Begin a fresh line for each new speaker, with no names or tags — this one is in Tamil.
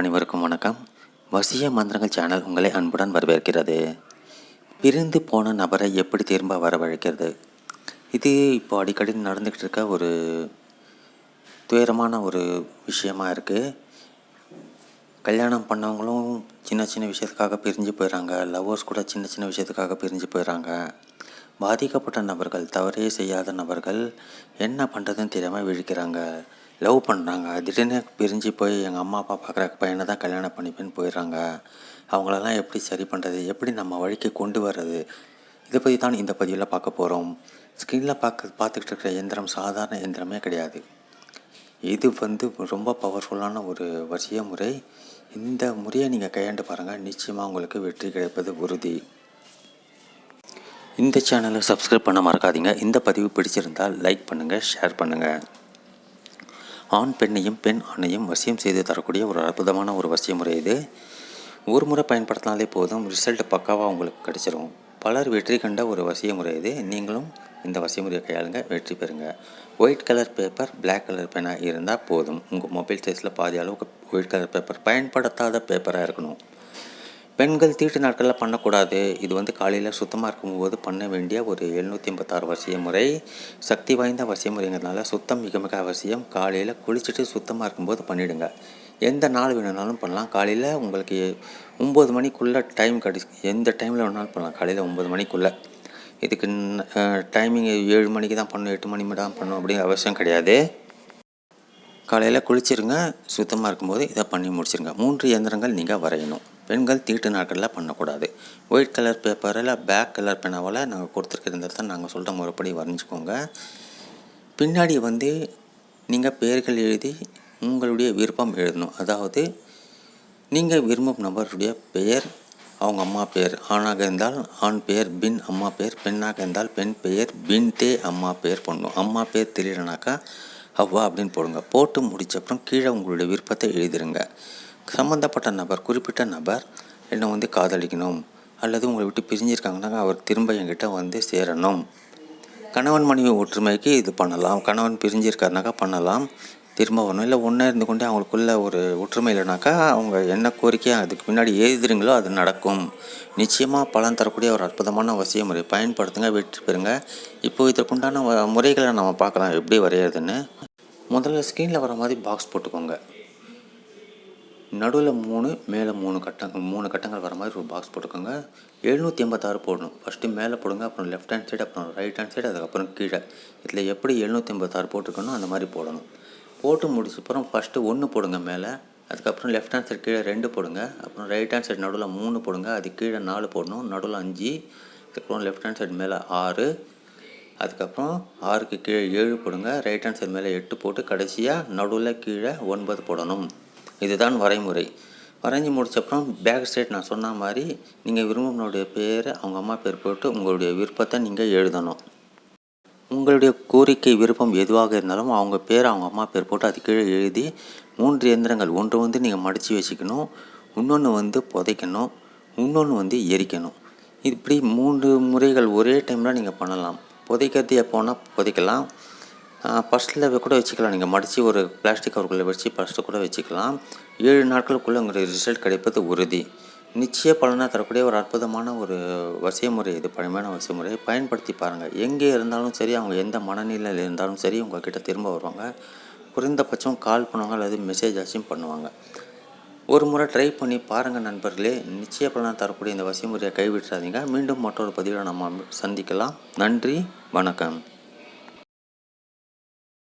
அனைவருக்கும் வணக்கம். வசிய மந்திரங்கள் சேனல் உங்களை அன்புடன் வரவேற்கிறது. பிரிந்து போன நபரை எப்படி திரும்ப வரவழைக்கிறது? இது இப்போ அடிக்கடி நடந்துக்கிட்டு இருக்க ஒரு துயரமான ஒரு விஷயமாக இருக்குது கல்யாணம் பண்ணவங்களும் சின்ன சின்ன விஷயத்துக்காக பிரிஞ்சு போயிடுறாங்க லவ்வர்ஸ் கூட சின்ன சின்ன விஷயத்துக்காக பிரிஞ்சு போயிடுறாங்க பாதிக்கப்பட்ட நபர்கள் தவறே செய்யாத நபர்கள் என்ன பண்ணுறதுன்னு தெரியாமல் விழிக்கிறாங்க. லவ் பண்ணுறாங்க திடீர்னு பிரிஞ்சு போய் எங்கள் அம்மா அப்பா பார்க்குற பையனை தான் கல்யாணம் பண்ணிப்பேன்னு போயிடுறாங்க. அவங்களெல்லாம் எப்படி சரி பண்ணுறது எப்படி நம்ம வழிக்கு கொண்டு வர்றது? இதை பற்றி தான் இந்த பதிவில் பார்க்க போகிறோம் ஸ்க்ரீனில் பார்க்க பார்த்துக்கிட்டு இருக்கிற எந்திரம் சாதாரண எந்திரமே கிடையாது. இது வந்து ரொம்ப பவர்ஃபுல்லான ஒரு வசிய முறை. இந்த முறையை நீங்கள் கையாண்டு பாருங்கள் நிச்சயமாக உங்களுக்கு வெற்றி கிடைப்பது உறுதி. இந்த சேனலை சப்ஸ்கிரைப் பண்ண மறக்காதீங்க. இந்த பதிவு பிடிச்சிருந்தால் லைக் பண்ணுங்கள் ஷேர் பண்ணுங்கள் ஆண் பெண்ணையும் பெண் ஆணையும் வசியம் செய்து தரக்கூடிய ஒரு அற்புதமான ஒரு வசிய முறை இது. ஒரு முறை பயன்படுத்தினாலே போதும் ரிசல்ட் பக்காவாக உங்களுக்கு கிடச்சிரும். பலர் வெற்றி கண்ட ஒரு வசிய முறை இது. நீங்களும் இந்த வசிய முறையை கையாளுங்க வெற்றி பெறுங்க. White colour paper black colour பேனாக இருந்தால் போதும். உங்கள் மொபைல் சைஸில் பாதி அளவுக்கு ஒயிட் கலர் பேப்பர் பயன்படுத்தாத பேப்பராக இருக்கணும். பெண்கள் தீட்டு நாட்களில் பண்ணக்கூடாது. இது வந்து காலையில் சுத்தமாக இருக்கும்போது பண்ண வேண்டிய ஒரு எழுநூற்றி ஐம்பத்தாறு வசிய முறை சக்தி வாய்ந்த வசிய முறைங்கிறதுனால சுத்தம் மிக மிக அவசியம். காலையில் குளிச்சுட்டு சுத்தமாக இருக்கும்போது பண்ணிவிடுங்க எந்த நாள் வேணும்னாலும் பண்ணலாம். காலையில் உங்களுக்கு ஒம்பது மணிக்குள்ளே டைம் கிடை எந்த டைமில் வேணாலும் பண்ணலாம். காலையில் ஒம்பது மணிக்குள்ளே. இதுக்கு டைமிங் ஏழு மணிக்கு தான் பண்ணணும். எட்டு மணி தான் பண்ணணும் அப்படிங்கிற அவசியம் கிடையாது. காலையில் குளிச்சிருங்க. சுத்தமாக இருக்கும்போது இதை பண்ணி முடிச்சிருங்க. மூன்று இயந்திரங்கள் நீங்கள் வரையணும். பெண்கள் தீட்டு நாட்களில் பண்ணக்கூடாது. ஒயிட் கலர் பேப்பரில் பேக் கலர் பெனாவில் நாங்கள் கொடுத்துருக்கிறதை தான் நாங்கள் சொல்கிற முறைப்படி வரைஞ்சிக்கோங்க பின்னாடி வந்து நீங்கள் பெயர்கள் எழுதி உங்களுடைய விருப்பம் எழுதணும். அதாவது நீங்கள் விரும்பும் நபருடைய பெயர் அவங்க அம்மா பெயர் ஆணாக இருந்தால் ஆண் பெயர் பின் அம்மா பெயர் பெண்ணாக இருந்தால் பெண் பெயர் பின் தே அம்மா பெயர் போடணும். அம்மா பெயர் தெரியலனாக்கா அவ்வா அப்படின்னு போடுங்க. போட்டு முடிச்ச அப்புறம் கீழே உங்களுடைய விருப்பத்தை எழுதிருங்க. சம்மந்தப்பட்ட நபர் குறிப்பிட்ட நபர் என்னை வந்து காதலிக்கணும் அல்லது உங்களை விட்டு பிரிஞ்சிருக்காங்கன்னா அவர் திரும்ப என்கிட்ட வந்து சேரணும். கணவன் மனைவி ஒற்றுமைக்கு இது பண்ணலாம். கணவன் பிரிஞ்சிருக்காருனாக்கா பண்ணலாம். திரும்ப வரணும். இல்லை ஒன்றா இருந்து கொண்டே அவங்களுக்குள்ள ஒரு ஒற்றுமை இல்லைனாக்கா அவங்க என்ன கோரிக்கை அதுக்கு பின்னாடி எழுதுறீங்களோ அது நடக்கும். நிச்சயமாக பலன் தரக்கூடிய ஒரு அற்புதமான வசிய முறை பயன்படுத்துங்க வெற்றி பெறுங்க. இப்போ இதற்குண்டான வ- முறைகளை நம்ம பார்க்கலாம். எப்படி வரைகிறதுன்னு முதல்ல ஸ்க்ரீனில் வர மாதிரி பாக்ஸ் போட்டுக்கோங்க. நடுவில் மூணு மேலே மூணு கட்டங்கள் மூணு கட்டங்கள் வர மாதிரி ஒரு பாக்ஸ் போட்டுக்கோங்க. எழுநூற்றி எண்பத்தாறு போடணும். ஃபஸ்ட்டு மேலே போடுங்க அப்புறம் லெஃப்ட் ஹேண்ட் சைடு அப்புறம் ரைட் ஹேண்ட் சைடு அதுக்கப்புறம் கீழே. இதில் எப்படி எழுநூற்றி எண்பத்தாறு போட்டிருக்கணும் அந்த மாதிரி போடணும். போட்டு முடிச்ச அப்புறம் ஃபஸ்ட்டு ஒன்று போடுங்க மேலே அதுக்கப்புறம் லெஃப்ட் ஹேண்ட் சைடு கீழே ரெண்டு போடுங்க அப்புறம் ரைட் ஹேண்ட் சைடு நடுவில் மூணு போடுங்க அது கீழே நாலு போடணும் நடுவில் அஞ்சு அதுக்கப்புறம் லெஃப்ட் ஹேண்ட் சைடு மேலே ஆறு அதுக்கப்புறம் ஆறுக்கு கீழே ஏழு போடுங்க ரைட் ஹேண்ட் சைடு மேலே எட்டு போட்டு கடைசியாக நடுவில் கீழே ஒன்பது போடணும். இதுதான் வரைமுறை. வரைஞ்சி முடிச்சப்புறம் பேக் சைடு நான் சொன்ன மாதிரி நீங்கள் விரும்பினுடைய பேர் அவங்க அம்மா பேர் போட்டு உங்களுடைய விருப்பத்தை நீங்கள் எழுதணும். உங்களுடைய கோரிக்கை விருப்பம் எதுவாக இருந்தாலும் அவங்க பேர் அவங்க அம்மா பேர் போட்டு அது கீழே எழுதி மூன்று எந்திரங்கள் ஒன்று வந்து நீங்கள் மடித்து வச்சுக்கணும் இன்னொன்று வந்து புதைக்கணும் இன்னொன்று வந்து எரிக்கணும். இப்படி மூன்று முறைகள் ஒரே டைமில் நீங்கள் பண்ணலாம். புதைக்கிறது எப்போனா புதைக்கலாம். ஃபஸ்ட்டில் கூட வச்சுக்கலாம். நீங்கள் மடித்து ஒரு பிளாஸ்டிக் கவருக்குள்ளே வச்சு ஃபஸ்ட்டு கூட வச்சுக்கலாம். ஏழு நாட்களுக்குள்ளே உங்களுக்கு ரிசல்ட் கிடைப்பது உறுதி. நிச்சய பலனாக தரக்கூடிய ஒரு அற்புதமான ஒரு வசிய முறை இது பழமையான வசிய முறையை பயன்படுத்தி பாருங்கள் எங்கே இருந்தாலும் சரி அவங்க எந்த மனநிலையில் இருந்தாலும் சரி உங்ககிட்ட திரும்ப வருவாங்க. குறைந்தபட்சம் கால் பண்ணுவாங்க அல்லது மெசேஜ் ஆச்சும் பண்ணுவாங்க. ஒரு முறை ட்ரை பண்ணி பாருங்கள் நண்பர்களே. நிச்சய பலனாக தரக்கூடிய இந்த வசிய முறையை மீண்டும் மற்றொரு பதிவில் நம்ம சந்திக்கலாம். நன்றி வணக்கம்.